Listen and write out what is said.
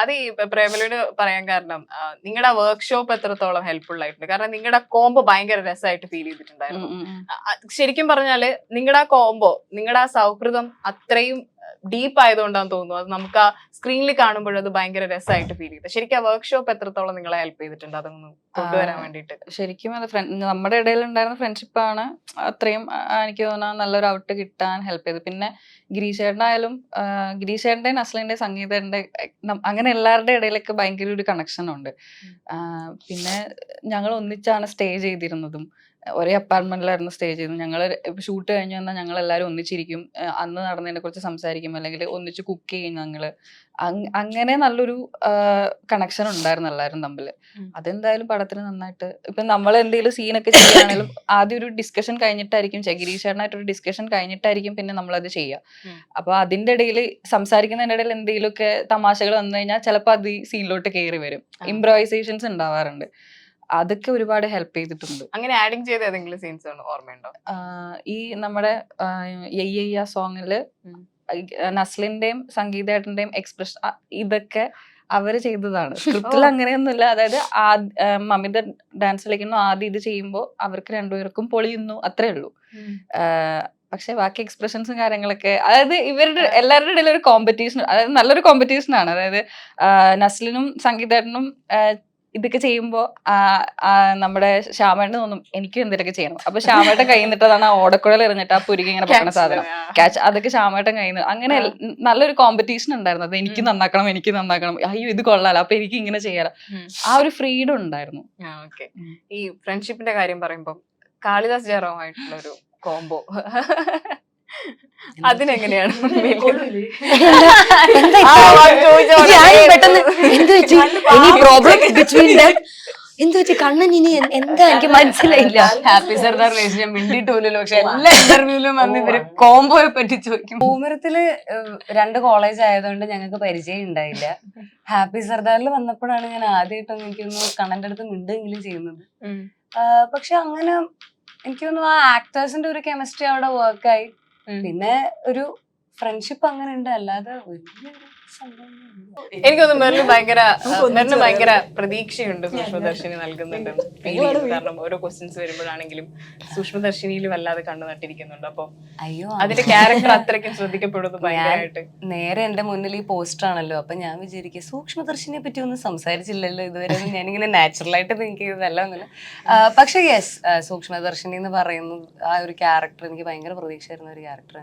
അത് ഈ പ്രേമലോട് പറയാൻ കാരണം നിങ്ങളുടെ വർക്ക്ഷോപ്പ് എത്രത്തോളം ഹെൽപ്ഫുൾ ആയിട്ടുണ്ട്. കാരണം നിങ്ങളുടെ കോംബോ ഭയങ്കര രസമായിട്ട് ഫീൽ ചെയ്തിട്ടുണ്ടായിരുന്നു. ശരിക്കും പറഞ്ഞാൽ നിങ്ങളുടെ ആ കോംബോ നിങ്ങളുടെ ആ സൗഹൃദം അത്രയും ഡീപ്പ് ആയതുകൊണ്ടാന്ന് തോന്നുന്നു. അത് നമുക്ക് ആ സ്ക്രീനിൽ കാണുമ്പോൾ അത് ഭയങ്കര രസമായിട്ട് ഫീൽ ചെയ്തു ശരിക്കും ആ വർക്ക്ഷോപ്പ് എത്രത്തോളം നിങ്ങളെ ഹെൽപ്പ് ചെയ്തിട്ടുണ്ട്? അതൊന്ന് കൊണ്ടുവരാൻ വേണ്ടിയിട്ട്. ശരിക്കും അത് നമ്മുടെ ഇടയിൽ ഉണ്ടായിരുന്ന ഫ്രണ്ട്ഷിപ്പ് ആണ് അത്രയും എനിക്ക് തോന്നുന്ന നല്ലൊരു ഔട്ട് കിട്ടാൻ ഹെൽപ്പ് ചെയ്തത്. പിന്നെ ഗിരീശേട്ടനായാലും ആ, അസ്ലിന്റെയും സംഗീതന്റെ അങ്ങനെ എല്ലാവരുടെ ഇടയിലൊക്കെ ഭയങ്കര ഒരു കണക്ഷൻ ഉണ്ട്. പിന്നെ ഞങ്ങൾ ഒന്നിച്ചാണ് സ്റ്റേ ചെയ്തിരുന്നതും. ഒരേ അപ്പാർട്ട്മെന്റിലായിരുന്നു സ്റ്റേ ചെയ്യുന്നത് ഞങ്ങൾ ഷൂട്ട് കഴിഞ്ഞു വന്നാൽ ഞങ്ങൾ എല്ലാവരും ഒന്നിച്ചിരിക്കും അന്ന് നടന്നതിനെ കുറിച്ച് സംസാരിക്കും. അല്ലെങ്കിൽ ഒന്നിച്ച് കുക്ക് ചെയ്യും ഞങ്ങൾ അങ്ങനെ നല്ലൊരു കണക്ഷൻ ഉണ്ടായിരുന്നു എല്ലാവരും തമ്മിൽ. അതെന്തായാലും പടത്തിന് നന്നായിട്ട്. ഇപ്പൊ നമ്മൾ എന്തെങ്കിലും സീനൊക്കെ ചെയ്യുകയാണെങ്കിലും ആദ്യം ഒരു ഡിസ്കഷൻ കഴിഞ്ഞിട്ടായിരിക്കും. ചെയ്യുക. ഒരു ഡിസ്കഷൻ കഴിഞ്ഞിട്ടായിരിക്കും പിന്നെ നമ്മളത് ചെയ്യുക. അപ്പൊ അതിന്റെ ഇടയിൽ സംസാരിക്കുന്നതിന്റെ ഇടയിൽ എന്തെങ്കിലുമൊക്കെ തമാശകൾ വന്നു കഴിഞ്ഞാൽ ചിലപ്പോൾ അത് ഈ സീനിലോട്ട് കയറി വരും. ഇംപ്രൈസേഷൻസ് ഉണ്ടാവാറുണ്ട്. അതൊക്കെ ഒരുപാട് ഹെൽപ്പ് ചെയ്തിട്ടുണ്ട്. അങ്ങനെ ആഡിങ് ചെയ്ത ഏതെങ്കിലും സീൻസ് ഓർമ്മയുണ്ടോ? ഈ നമ്മുടെ യയ്യ സോങ്ങിൽ നസ്ലിന്റെയും സംഗീതേട്ടന്റെയും എക്സ്പ്രഷൻ ഇതൊക്കെ അവർ ചെയ്തതാണ്. സ്ക്രിപ്റ്റിൽ. അങ്ങനെയൊന്നുമില്ല. അതായത് മമിത ഡാൻസ് കളിക്കുന്നു. ആദ്യം ഇത് ചെയ്യുമ്പോൾ അവർക്ക് രണ്ടുപേർക്കും പൊളിയുന്നു. അത്രേ ഉള്ളൂ. പക്ഷെ ബാക്കി എക്സ്പ്രഷൻസും കാര്യങ്ങളൊക്കെ അതായത് ഇവരുടെ എല്ലാവരുടെ ഇടയിൽ ഒരു കോമ്പറ്റീഷൻ അതായത് നല്ലൊരു കോമ്പറ്റീഷൻ ആണ്. അതായത് നസ്ലിനും സംഗീതേട്ടനും ഇതൊക്കെ ചെയ്യുമ്പോൾ നമ്മുടെ ശ്യാമേട്ടന് തോന്നും എനിക്ക് എന്തെങ്കിലുമൊക്കെ ചെയ്യണം. അപ്പൊ ശ്യാമേട്ടൻ കൈ നിന്നിട്ടതാണ് ആ ഓടക്കുഴൽ എറിഞ്ഞിട്ട് ആ പുരുകി ഇങ്ങനെ പോകുന്ന സാധനം. ക്യാച്ച് അതൊക്കെ ശ്യാമേട്ടൻ കൈ അങ്ങനെ നല്ലൊരു കോമ്പറ്റീഷൻ ഉണ്ടായിരുന്നു അത് എനിക്ക് നന്നാക്കണം എനിക്ക് നന്നാക്കണം. അയ്യോ ഇത് കൊള്ളാലോ. അപ്പൊ എനിക്ക് ഇങ്ങനെ ചെയ്യാലോ. ആ ഒരു ഫ്രീഡം ഉണ്ടായിരുന്നു. ഈ ഫ്രണ്ട്ഷിപ്പിന്റെ കാര്യം പറയുമ്പോൾ കാളിദാസ് ജയറാമായിട്ടുള്ള ഒരു കോംബോ അതിനെങ്ങനെയാണ്? പ്രോബ്ലം ബിറ്റ്വീൻ എന്ത് കണ്ണൻ ഇനി എന്താ എനിക്ക് മനസ്സിലായില്ല. ഹാപ്പി സർദാർ റേസ് മിണ്ടിട്ട് പോലും പക്ഷെ എല്ലാ ഇന്റർവ്യൂലും വന്ന് ഇവർ കോംബോയെ പറ്റി ചോദിക്കും. പൂമരത്തിൽ രണ്ട് കോളേജ് ആയതുകൊണ്ട് ഞങ്ങൾക്ക് പരിചയം ഉണ്ടായില്ല. ഹാപ്പി സർദാറിൽ വന്നപ്പോഴാണ് ഞാൻ ആദ്യമായിട്ടൊന്നും എനിക്കൊന്ന് കണ്ണന്റെ അടുത്ത് മിണ്ടെങ്കിലും ചെയ്യുന്നത്. പക്ഷെ അങ്ങനെ എനിക്ക് തോന്നുന്നു ആ ആക്ടേഴ്സിന്റെ ഒരു കെമിസ്ട്രി അവിടെ വർക്കായി. പിന്നെ ഒരു ഫ്രണ്ട്ഷിപ്പ് അങ്ങനെ ഉണ്ട് അല്ലാതെ എനിക്ക് തോന്നുന്നു മെറിന് ഭയങ്കര മെറിന് ഭയങ്കര. പ്രതീക്ഷയുണ്ട് സൂക്ഷ്മദർശിനി നൽകുന്നുണ്ട്. ഫീൽ ചെയ്യുന്നു. കാരണം ഓരോ ക്വസ്റ്റ്യൻസ് വരുമ്പോഴാണെങ്കിലും സൂക്ഷ്മദർശിനിയിൽ വല്ലാതെ കണ്ണു നട്ടിരിക്കുന്നുണ്ട്. അപ്പൊ അയ്യോ അതിന്റെ ക്യാരക്ടർ അത്രയ്ക്കും ശ്രദ്ധിക്കപ്പെടുന്നു ഭയങ്കരമായിട്ട്. നേരെ എന്റെ മുന്നിൽ ഈ പോസ്റ്റർ ആണല്ലോ. അപ്പൊ ഞാൻ വിചാരിക്കുക സൂക്ഷ്മദർശിനിയെ പറ്റി ഒന്നും സംസാരിച്ചില്ലല്ലോ ഇതുവരെ. ഞാൻ ഞാനിങ്ങനെ നാച്ചുറൽ ആയിട്ട് തിങ്ക് ചെയ്തതല്ല അങ്ങനെ പക്ഷെ യെസ് സൂക്ഷ്മദർശിനി എന്ന് പറയുന്നത് ആ ഒരു ക്യാരക്ടർ എനിക്ക് ഭയങ്കര പ്രതീക്ഷ വരുന്ന ഒരു ക്യാരക്ടർ